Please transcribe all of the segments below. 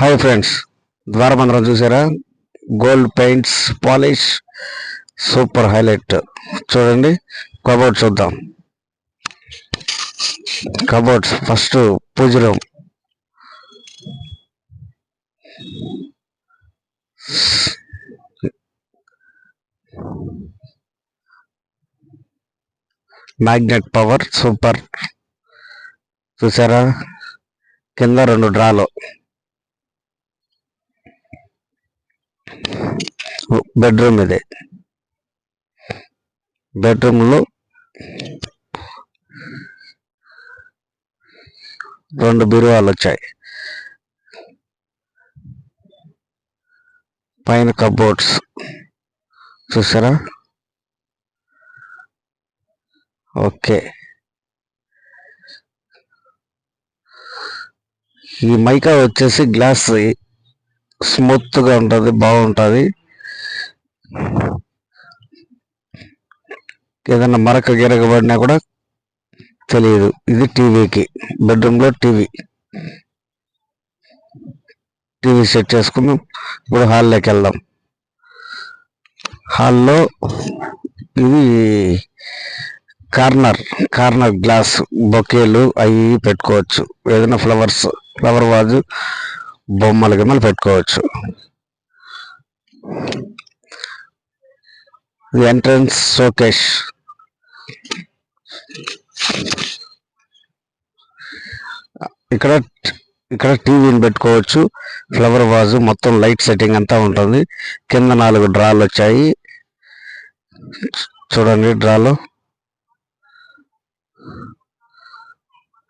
Hi friends ద్వారబంధనం చూసారా? Gold paints polish super highlight. చూడండి కబోర్డ్ చూద్దాం. కబోర్డ్స్ ఫస్ట్ పూజ రూమ్ మ్యాగ్నెట్ పవర్ సూపర్. చూసారా? కింద రెండు డ్రాలు. బెడ్రూమ్ ఇది. బెడ్రూమ్లో రెండు బీరువాలు వచ్చాయి. పైన కబోర్డ్స్. చూసారా? ఓకే. ఈ మైకా వచ్చేసి గ్లాస్ స్మూత్గా బాగుంటుంది. బాగుంటది ఏదైనా మరక గిరక కూడా తెలియదు. ఇది టీవీకి బెడ్రూమ్లో టీవీ. టీవీ సెట్ చేసుకుని ఇప్పుడు హాల్లోకి వెళ్దాం. హాల్లో ఇది కార్నర్ కార్నర్ గ్లాస్ బొకేలు అవి పెట్టుకోవచ్చు. ఏదైనా ఫ్లవర్స్ ఫ్లవర్ వాజు బొమ్మలు గిమ్మలు పెట్టుకోవచ్చు. ఎంట్రన్స్ షోకేష్ ఇక్కడ ఇక్కడ టీవీని పెట్టుకోవచ్చు. ఫ్లవర్ వాజు మొత్తం లైట్ సెట్టింగ్ అంతా ఉంటుంది. కింద నాలుగు డ్రాలు వచ్చాయి. చూడండి డ్రాలు.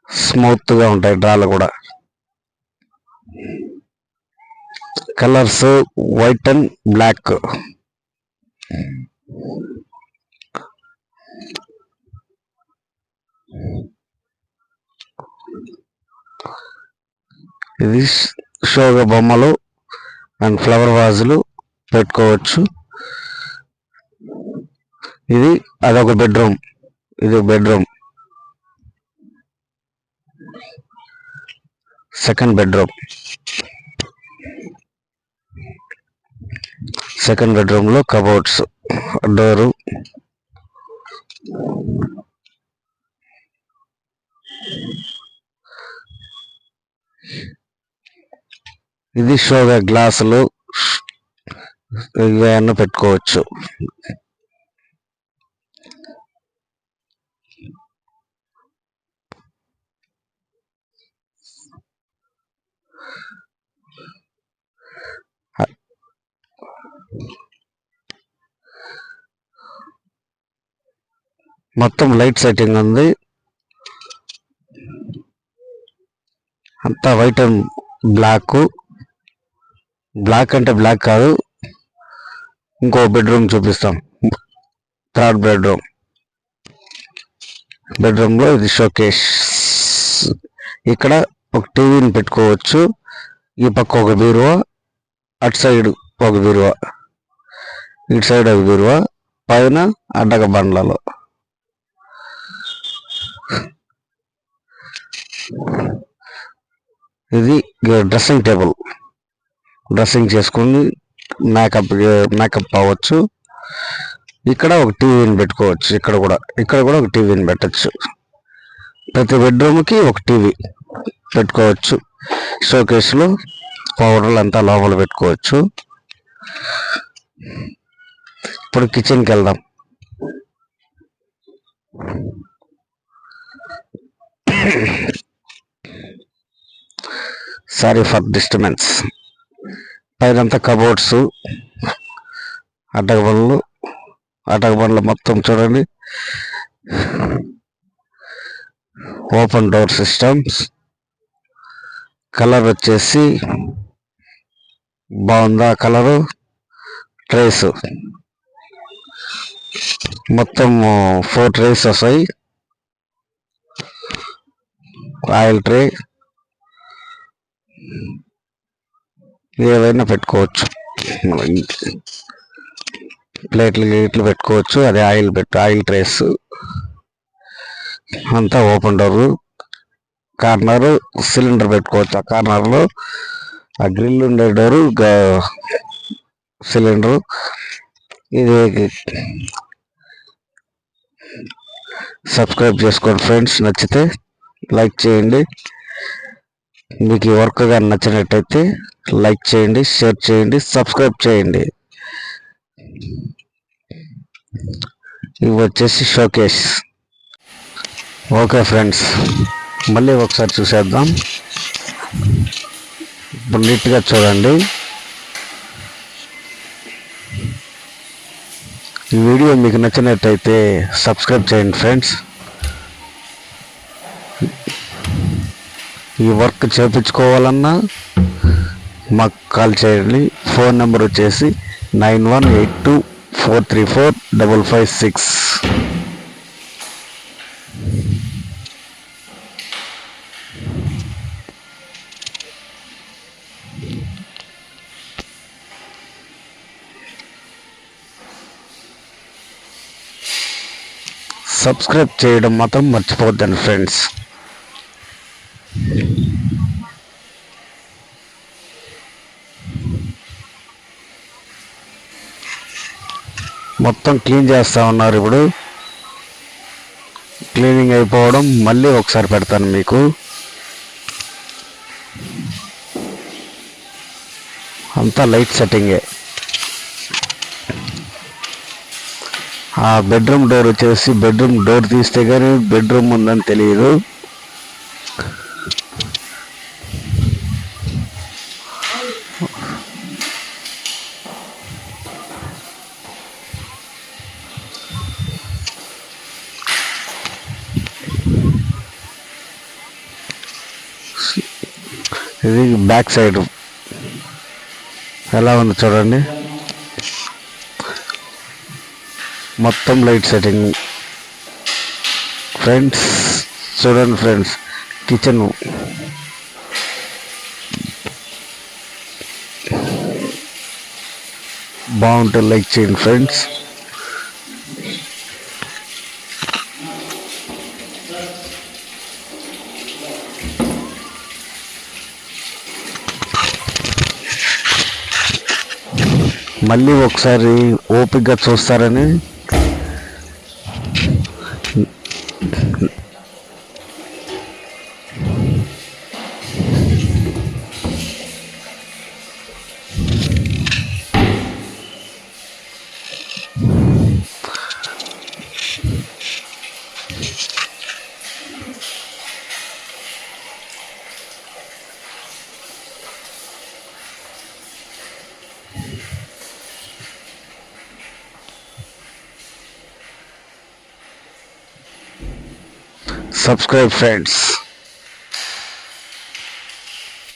స్మూత్గా ఉంటాయి డ్రాలు కూడా. Colours white and black. ఇది షోగా బొమ్మలు అండ్ ఫ్లవర్ వాజులు పెట్టుకోవచ్చు. ఇది అదొక బెడ్రూమ్. ఇది బెడ్రూమ్. Second bedroom. సెకండ్ బెడ్రూమ్లో కబోర్డ్స్ డోరు ఇది షోగా గ్లాసులు. ఇవన్నీ పెట్టుకోవచ్చు. మొత్తం లైట్ సెట్టింగ్ ఉంది. అంతా వైట్ అండ్ బ్లాక్. బ్లాక్ అంటే బ్లాక్ కాదు. ఇంకో బెడ్రూమ్ చూపిస్తాం. Third bedroom. బెడ్రూమ్లో ఇది షోకేష్ ఇక్కడ ఒక టీవీని పెట్టుకోవచ్చు. ఈ పక్క ఒక బీరువా అటు సైడ్ ఒక బీరువా. ఇటు సైడ్ ఒక బీరువా పైన అడ్డక బండ్లలో. ఇది డ్రెస్సింగ్ టేబుల్. డ్రెస్సింగ్ చేసుకుని మేకప్ మేకప్ అవ్వచ్చు. ఇక్కడ ఒక టీవీని పెట్టుకోవచ్చు ఇక్కడ కూడా. ఇక్కడ కూడా ఒక టీవీని పెట్టచ్చు. ప్రతి బెడ్రూమ్కి ఒక టీవీ పెట్టుకోవచ్చు. షోకేస్లో పౌడర్లు అంతా లోపల పెట్టుకోవచ్చు. ఇప్పుడు కిచెన్కి వెళ్దాం. సారీ ఫర్ డిస్టర్బెన్స్ పైనంతా కబోర్డ్స్ అడ్డక బండ్లు అడ్డక బండ్లు మొత్తం చూడండి. ఓపెన్ డోర్ సిస్టమ్స్ కలర్ వచ్చేసి బాగుందా కలరు ట్రేస్ మొత్తం ఫోర్ ట్రేస్ వస్తాయి. Oil tray. ఏవైనా పెట్టుకోవచ్చు. ప్లేట్లు గేట్లు పెట్టుకోవచ్చు. అదే ఆయిల్ పెట్టు ఆయిల్ ట్రేస్. అంతా ఓపెన్ డోరు. కార్నర్ సిలిండర్ పెట్టుకోవచ్చు ఆ కార్నర్లో. ఆ గ్రిల్ ఉండే డోరు సిలిండరు. ఇది సబ్స్క్రైబ్ చేసుకోండి ఫ్రెండ్స్ నచ్చితే లైక్ చేయండి. మీకు ఈ వర్క్ కానీ నచ్చినట్టయితే లైక్ చేయండి షేర్ చేయండి సబ్స్క్రైబ్ చేయండి. ఇవి వచ్చేసి షోకేస్ ఓకే ఫ్రెండ్స్ మళ్ళీ ఒకసారి చూసేద్దాం. ఇప్పుడు నీట్గా చూడండి. ఈ వీడియో మీకు నచ్చినట్టయితే సబ్స్క్రైబ్ చేయండి ఫ్రెండ్స్. ఈ వర్క్ చేపించుకోవాలన్నా మాకు కాల్ చేయండి. ఫోన్ నెంబర్ వచ్చేసి nine one eight two four three four double five six. Subscribe చేయడం మాత్రం మర్చిపోద్దండి ఫ్రెండ్స్. మొత్తం క్లీన్ చేస్తా ఉన్నారు ఇప్పుడు. క్లీనింగ్ అయిపోవడం మళ్ళీ ఒకసారి పెడతాను మీకు. అంతా లైట్ సెట్టింగే. ఆ బెడ్రూమ్ డోర్ వచ్చేసి బెడ్రూమ్ డోర్ తీస్తే కానీ బెడ్రూమ్ ఉందని తెలియదు ఇది బ్యాక్ సైడ్. ఎలా ఉంది చూడండి. మొత్తం లైట్ సెట్టింగ్. ఫ్రెండ్స్ చూడండి ఫ్రెండ్స్ కిచెన్ బాగుంటుంది లైక్ చేయండి ఫ్రెండ్స్ మళ్ళీ ఒకసారి ఓపికగా చూస్తారని subscribe friends